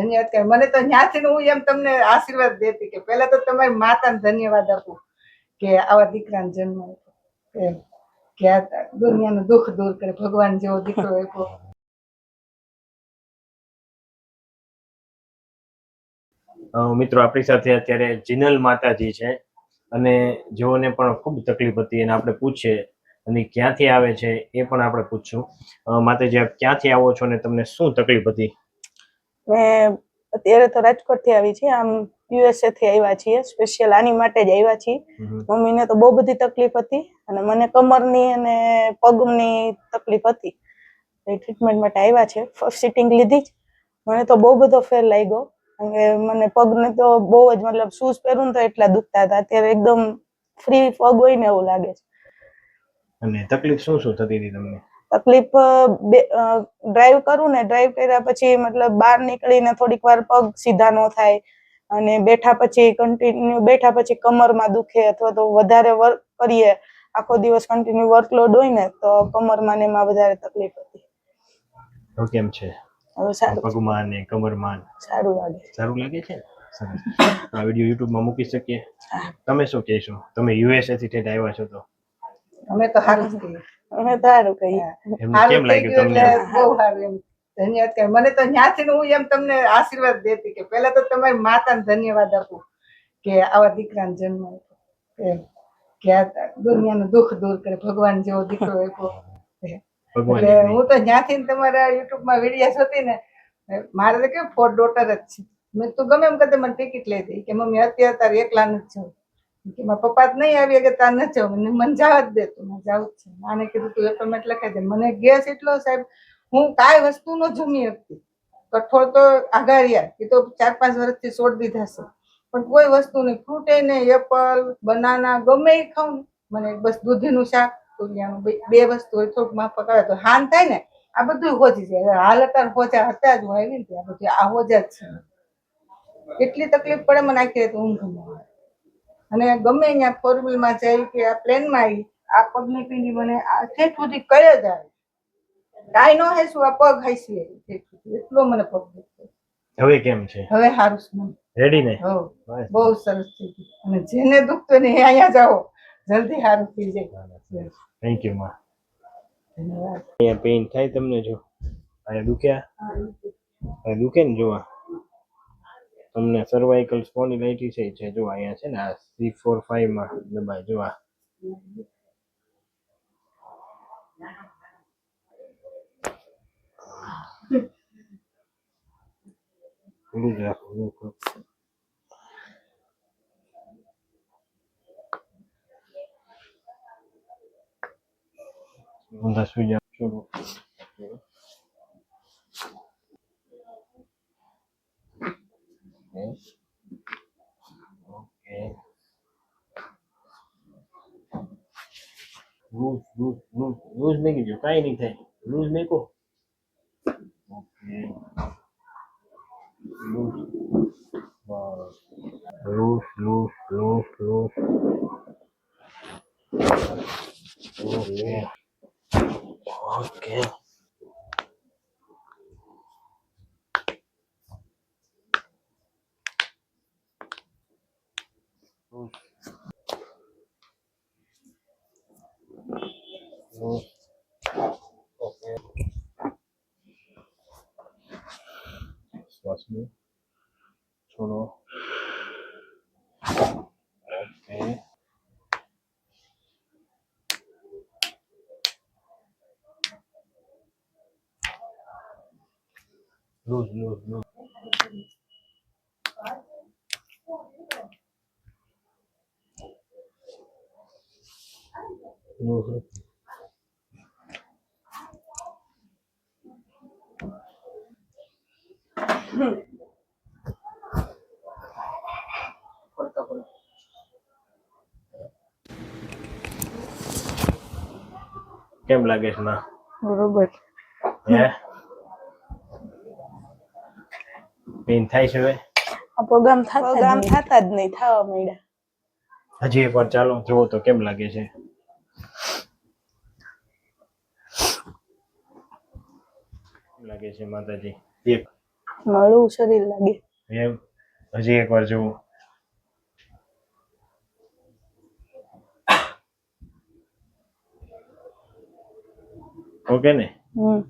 ધન્યવાદ કહે મને તો ન્યાથી હું એમ તમને આશીર્વાદ દેતી કે પહેલા તો તમારી માતાને ધન્યવાદ આપું કે આવા દીકરાને જન્મ આપ્યો. કે આ દુનિયાનું દુઃખ દૂર કરે. ભગવાન જેવો દીકરો આપ્યો. મિત્રો, આપણી સાથે અત્યારે જીનલ માતાજી છે અને જેઓને પણ ખૂબ તકલીફ હતી અને આપણે પૂછીએ અને ક્યાંથી આવે છે એ પણ આપણે પૂછશું. માતાજી, આપ ક્યાંથી આવો છો અને તમને શું તકલીફ હતી? મેં અત્યારે તો રાજકોટથી આવી છીએ. આમ યુએસએ થી આવ્યા છીએ. સ્પેશિયલ આની માટે જ આવ્યા છીએ. મમ્મીને તો બહુ બધી તકલીફ હતી અને મને કમરની અને પગની તકલીફ હતી. એ ટ્રીટમેન્ટ માટે આવ્યા છે. ફર્સ્ટ સિટિંગ લીધી જ. મને તો બહુ બધો ફેર લાગ્યો. કારણ કે મને પગને તો બહુ જ મતલબ શૂઝ પહેરું ને તો એટલા દુખતા હતા. અત્યારે એકદમ ફ્રી પગ હોય ને એવું લાગે છે. અને તકલીફ શું શું થતી હતી તમને? તકલીફ ડ્રાઈવ કરું ને ડ્રાઈવ કર્યા પછી મતલબ બહાર નીકળીને થોડીક વાર પગ સીધા ન થાય અને બેઠા પછી કન્ટિન્યુ બેઠા પછી કમરમાં દુખે અથવા તો વધારે વર્ક કરીએ આખો દિવસ કન્ટિન્યુ વર્કલોડ હોય ને તો કમરમાં ને એમાં વધારે તકલીફ હતી. તો કેમ છે? હવે સારું. પગમાં ને કમરમાં? સારું લાગે. સારું લાગે છે? સરસ. આ વીડિયો યુટ્યુબમાં મૂકી શકીએ? તમે શું કહેશો? તમે યુએસએ થી ઠેઠ આવ્યા છો તો? અમે તો સારું જ કહીએ. અમે સારું કહીએ. કેમ લાગ્યું તમને? બહુ સારું એમ. ધન્યવાદ કહે મને તો ન્યાથી હું એમ તમને આશીર્વાદ દેતી કે પહેલા તો તમારી માતાને ધન્યવાદ આપું કે આવા દીકરાને જન્મ આપ્યો. એમ કે આ દુનિયાનું દુઃખ દૂર કરે. ભગવાન જેવો દીકરો આપ્યો. એટલે હું તો જ્યાંથી તમારા યુટ્યુબમાં વીડિયો જોતી ને મારે તો કેવું ફોર ડોટર જ છે. મેં તું ગમે એમ કરતે મને ટિકિટ લઈ દઈ કે મમ્મી અત્યારે તારે એકલાનું જ જવું. મારા પપ્પા જ નહીં આવી કે તાર ન જવું મને જવા જ દે તું મને જવું જ છે. આને કીધું, તું એપોઇન્ટમેન્ટ લખાઈ દે. મને ગેસ એટલો સાહેબ, હું કાંઈ વસ્તુ ન જમી હતી કઠોળ તો આઘારિયા એ તો ચાર પાંચ વર્ષથી છોડ દીધા છે. પણ કોઈ વસ્તુ નહીં. ફ્રૂટ નહીં, એપલ, બનાના, ગમે એ ખાઉં મને બસ દૂધીનું શાક તુરિયાનું બે વસ્તુ હોય, થોડુંક માફક આવે તો હાન થાય ને. આ બધું હોજી જાય. હાલ અત્યારે હોજા હતા જ, હું આવી ને ત્યાં બધું આ હોજા જ છે. એટલી તકલીફ પડે મને આખી રીતે ઊંઘ ન આવે. અને ગમે અહીંયા ફોર વ્હીલમાં જાય કે આ પ્લેનમાં આવી આ પગની પીંડી મને આ ઠેઠ સુધી કયો જ આવે કાંઈ ન હેસું આ પગ હેસી એટલો મને પગ દુખતો હવે કેમ છે? હવે સારું છે રેડી ને? બહુ સરસ ગયું અને જેને દુખતો ને અહીંયા જાઓ. જલ્દી સારું થઈ જાય. થેન્ક યુ માં. અહીંયા પેઇન થાય તમને જો? અહીંયા દુખ્યા? દુખે ને જોવા? તમને સર્વાઇકલ સ્પોન્ડિલાઇટિસ છે, જો અહીંયા છે ને આ સી ફોર ફાઈવમાં દબાય, જો આ રાખો ખુલ્લું ખુલ્લું. ઊંધા સુઈ જાઓ છોડો ઓકે લૂઝ લૂઝ લૂઝ મેકી દો કાંઈ નહીં થાય loose મેકો okay loose loose loose loose okay loose okay શ્વાસ લો છોડો okay loose loose loose loose કેમ લાગે છે ના? બરોબર. હે? પેન થાય છે હવે? આ પ્રોગ્રામ થતા પ્રોગ્રામ થતા જ નહીં થવા માંડ્યા. હજી એકવાર ચાલો જુઓ તો કેમ લાગે છે. લાગે છે માતાજી? એક હળવું શરીર લાગે. એમ હજી એકવાર જુઓ ઓકે ને? હમ.